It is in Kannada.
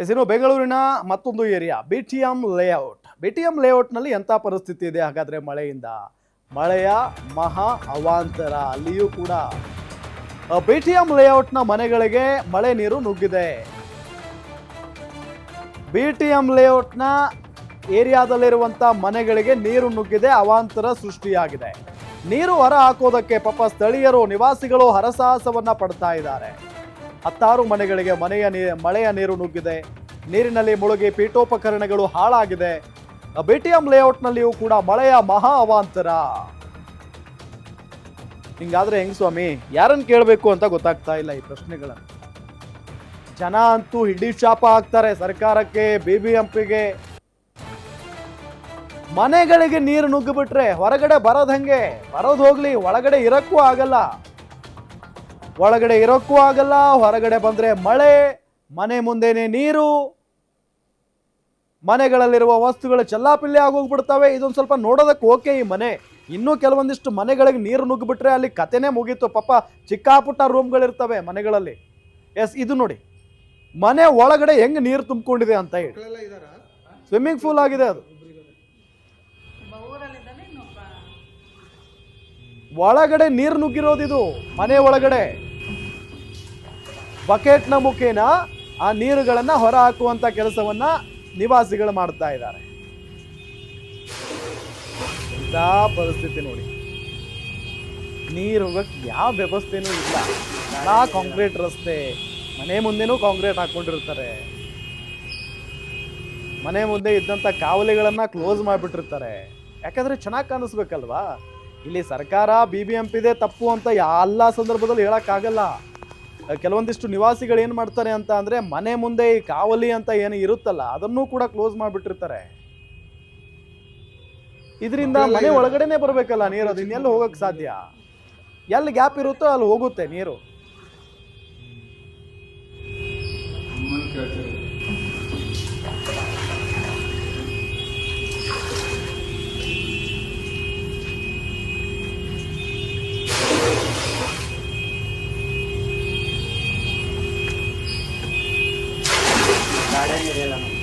ಎಸ್, ಇನ್ನು ಬೆಂಗಳೂರಿನ ಮತ್ತೊಂದು area B T M layout B T M ಲೇಔಟ್ನಲ್ಲಿ ಎಂಥ ಪರಿಸ್ಥಿತಿ ಇದೆ? ಹಾಗಾದರೆ ಮಳೆಯಿಂದ. ಮಳೆಯ ಮಹಾ ಅವಾಂತರ ಅಲ್ಲಿಯೂ ಕೂಡ. ಬಿ ಟಿ ಎಂ ಲೇಔಟ್ನ ಮನೆಗಳಿಗೆ ಮಳೆ ನೀರು ನುಗ್ಗಿದೆ. ಬಿ ಟಿ ಎಂ ಲೇಔಟ್ನ ಏರಿಯಾದಲ್ಲಿರುವಂಥ ಮನೆಗಳಿಗೆ ನೀರು ನುಗ್ಗಿದೆ, ಅವಾಂತರ ಸೃಷ್ಟಿಯಾಗಿದೆ. ನೀರು ಹೊರ ಹಾಕೋದಕ್ಕೆ ಪಾಪ ಸ್ಥಳೀಯರು, ನಿವಾಸಿಗಳು ಹರಸಾಹಸವನ್ನ ಪಡ್ತಾ ಇದ್ದಾರೆ. ಹತ್ತಾರು ಮನೆಗಳಿಗೆ ಮನೆಯ ಮಳೆಯ ನೀರು ನುಗ್ಗಿದೆ. ನೀರಿನಲ್ಲಿ ಮುಳುಗಿ ಪೀಠೋಪಕರಣಗಳು ಹಾಳಾಗಿದೆ. ಬಿಟಿಎಂ ಎಂ ಲೇಔಟ್ನಲ್ಲಿಯೂ ಕೂಡ ಮಳೆಯ ಮಹಾ ಅವಾಂತರ. ಹಿಂಗಾದ್ರೆ ಹೆಂಗ್ ಸ್ವಾಮಿ? ಯಾರನ್ನು ಕೇಳಬೇಕು ಅಂತ ಗೊತ್ತಾಗ್ತಾ ಇಲ್ಲ ಈ ಪ್ರಶ್ನೆಗಳನ್ನು. ಜನ ಅಂತೂ ಹಿಡಿ ಶಾಪ ಹಾಕ್ತಾರೆ ಸರ್ಕಾರಕ್ಕೆ ಬಿ ಬಿ ಗೆ ಮನೆಗಳಿಗೆ ನೀರು ನುಗ್ಗಿಬಿಟ್ರೆ ಹೊರಗಡೆ ಬರೋದ್ ಹೆಂಗೆ? ಬರೋದು ಹೋಗ್ಲಿ, ಒಳಗಡೆ ಇರಕ್ಕೂ ಆಗಲ್ಲ. ಒಳಗಡೆ ಇರೋಕ್ಕೂ ಆಗಲ್ಲ ಹೊರಗಡೆ ಬಂದರೆ ಮಳೆ ಮನೆ ಮುಂದೆನೆ ನೀರು. ಮನೆಗಳಲ್ಲಿರುವ ವಸ್ತುಗಳು ಚೆಲ್ಲಾಪಿಲ್ಲಿ ಆಗೋಗ್ಬಿಡ್ತವೆ. ಇದೊಂದು ಸ್ವಲ್ಪ ನೋಡೋದಕ್ಕೆ ಓಕೆ ಈ ಮನೆ. ಇನ್ನೂ ಕೆಲವೊಂದಿಷ್ಟು ಮನೆಗಳಿಗೆ ನೀರು ನುಗ್ಗಿಬಿಟ್ರೆ ಅಲ್ಲಿ ಕತೆನೇ ಮುಗೀತು. ಪಾಪ ಚಿಕ್ಕಾಪುಟ್ಟ ರೂಮ್ಗಳಿರ್ತವೆ ಮನೆಗಳಲ್ಲಿ. ಎಸ್ ಇದು ನೋಡಿ. ಮನೆ ಒಳಗಡೆ ಹೆಂಗ್ ನೀರು ತುಂಬಿಕೊಂಡಿದೆ ಅಂತ ಹೇಳಿ. ಸ್ವಿಮ್ಮಿಂಗ್ ಪೂಲ್ ಆಗಿದೆ ಅದು. ಒಳಗಡೆ ನೀರು ನುಗ್ಗಿರೋದಿದು. ಮನೆ ಒಳಗಡೆ. ಬಕೆಟ್ನ ಮುಖೇನ ಆ ನೀರುಗಳನ್ನು ಹೊರ ಹಾಕುವಂಥ ಕೆಲಸವನ್ನ ನಿವಾಸಿಗಳು ಮಾಡ್ತಾ ಇದ್ದಾರೆ. ಇಂಥ ಪರಿಸ್ಥಿತಿ ನೋಡಿ. ನೀರು ಯಾವ ವ್ಯವಸ್ಥೆನೂ ಇಲ್ಲ. ಎಲ್ಲ ಕಾಂಕ್ರೀಟ್ ರಸ್ತೆ, ಮನೆ ಮುಂದೆನೂ ಕಾಂಕ್ರೀಟ್ ಹಾಕ್ಕೊಂಡಿರ್ತಾರೆ ಮನೆ ಮುಂದೆ ಇದ್ದಂಥ ಕಾವಲಿಗಳನ್ನು ಕ್ಲೋಸ್ ಮಾಡಿಬಿಟ್ಟಿರ್ತಾರೆ. ಯಾಕಂದರೆ ಚೆನ್ನಾಗಿ ಕಾಣಿಸ್ಬೇಕಲ್ವಾ? ಇಲ್ಲಿ ಸರ್ಕಾರ ಬಿ ಬಿ ಎಂ ಪಿದೆ ತಪ್ಪು ಅಂತ ಎಲ್ಲ ಸಂದರ್ಭದಲ್ಲಿ ಹೇಳಕ್ಕಾಗಲ್ಲ. ಕೆಲವೊಂದಿಷ್ಟು ನಿವಾಸಿಗಳು ಏನು ಮಾಡ್ತಾರೆ ಅಂತ ಅಂದರೆ ಮನೆ ಮುಂದೆ ಈ ಕಾವಲಿ ಅಂತ ಏನು ಇರುತ್ತಲ್ಲ ಅದನ್ನೂ ಕೂಡ ಕ್ಲೋಸ್ ಮಾಡಿಬಿಟ್ಟಿರ್ತಾರೆ. ಇದರಿಂದ ಮನೆ ಒಳಗಡೆನೆ ಬರಬೇಕಲ್ಲ ನೀರು ಅದನ್ನೆಲ್ಲ ಹೋಗೋಕ್ಕೆ ಹೋಗಕ್ ಸಾಧ್ಯ? ಎಲ್ಲಿ ಗ್ಯಾಪ್ ಇರುತ್ತೋ ಅಲ್ಲಿ ಹೋಗುತ್ತೆ ನೀರು. Kala nyo lang.